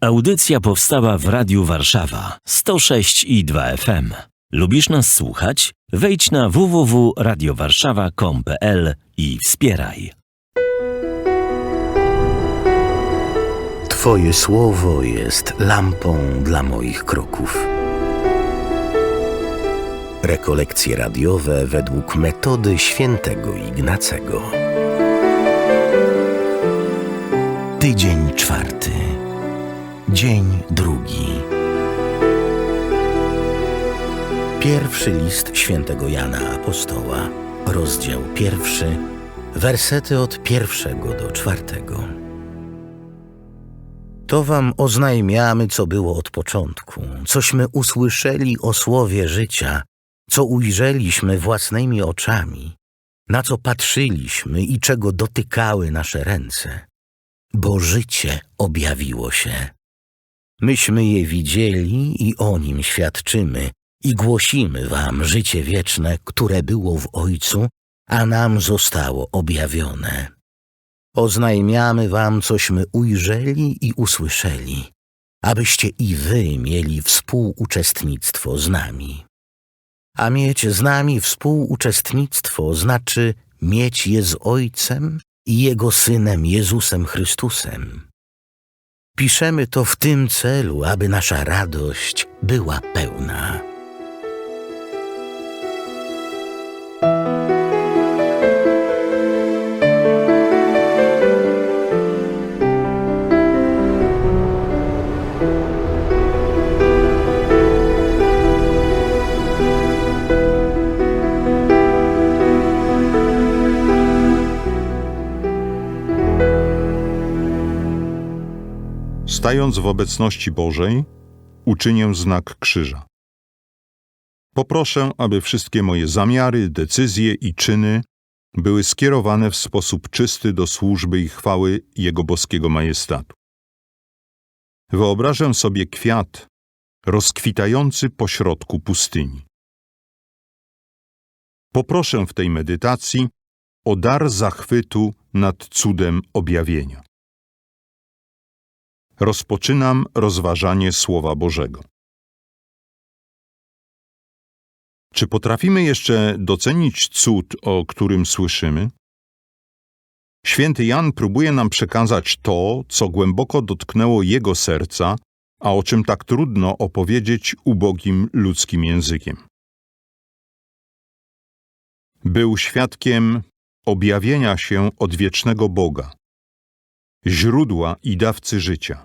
Audycja powstała w Radiu Warszawa 106 i 2 FM. Lubisz nas słuchać? Wejdź na www.radiowarszawa.com.pl i wspieraj. Twoje słowo jest lampą dla moich kroków. Rekolekcje radiowe według metody świętego Ignacego. Tydzień czwarty. Dzień drugi. Pierwszy list świętego Jana Apostoła, rozdział pierwszy, wersety od pierwszego do czwartego. To wam oznajmiamy, co było od początku, cośmy usłyszeli o słowie życia, co ujrzeliśmy własnymi oczami, na co patrzyliśmy i czego dotykały nasze ręce. Bo życie objawiło się. Myśmy je widzieli i o nim świadczymy i głosimy wam życie wieczne, które było w Ojcu, a nam zostało objawione. Oznajmiamy wam, cośmy ujrzeli i usłyszeli, abyście i wy mieli współuczestnictwo z nami. A mieć z nami współuczestnictwo znaczy mieć je z Ojcem i Jego Synem Jezusem Chrystusem. Piszemy to w tym celu, aby nasza radość była pełna. Stając w obecności Bożej, uczynię znak krzyża. Poproszę, aby wszystkie moje zamiary, decyzje i czyny były skierowane w sposób czysty do służby i chwały Jego boskiego majestatu. Wyobrażę sobie kwiat rozkwitający pośrodku pustyni. Poproszę w tej medytacji o dar zachwytu nad cudem objawienia. Rozpoczynam rozważanie Słowa Bożego. Czy potrafimy jeszcze docenić cud, o którym słyszymy? Święty Jan próbuje nam przekazać to, co głęboko dotknęło jego serca, a o czym tak trudno opowiedzieć ubogim ludzkim językiem. Był świadkiem objawienia się odwiecznego Boga, źródła i dawcy życia.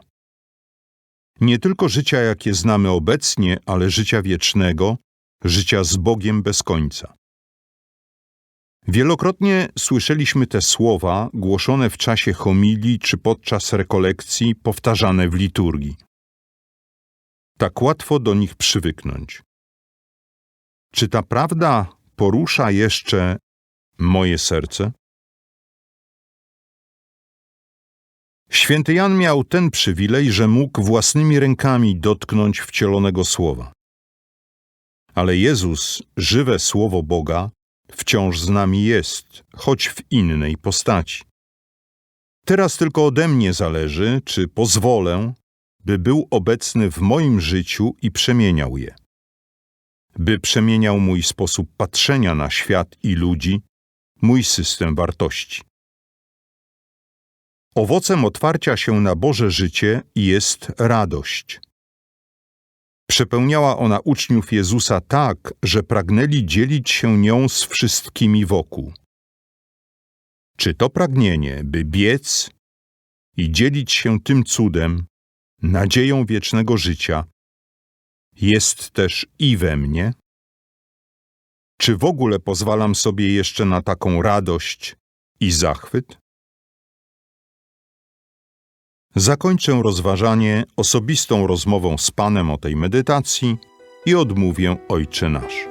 Nie tylko życia, jakie znamy obecnie, ale życia wiecznego, życia z Bogiem bez końca. Wielokrotnie słyszeliśmy te słowa głoszone w czasie homilii czy podczas rekolekcji, powtarzane w liturgii. Tak łatwo do nich przywyknąć. Czy ta prawda porusza jeszcze moje serce? Święty Jan miał ten przywilej, że mógł własnymi rękami dotknąć wcielonego słowa. Ale Jezus, żywe słowo Boga, wciąż z nami jest, choć w innej postaci. Teraz tylko ode mnie zależy, czy pozwolę, by był obecny w moim życiu i przemieniał je. By przemieniał mój sposób patrzenia na świat i ludzi, mój system wartości. Owocem otwarcia się na Boże życie jest radość. Przepełniała ona uczniów Jezusa tak, że pragnęli dzielić się nią z wszystkimi wokół. Czy to pragnienie, by biec i dzielić się tym cudem, nadzieją wiecznego życia, jest też i we mnie? Czy w ogóle pozwalam sobie jeszcze na taką radość i zachwyt? Zakończę rozważanie osobistą rozmową z Panem o tej medytacji i odmówię Ojcze Nasz.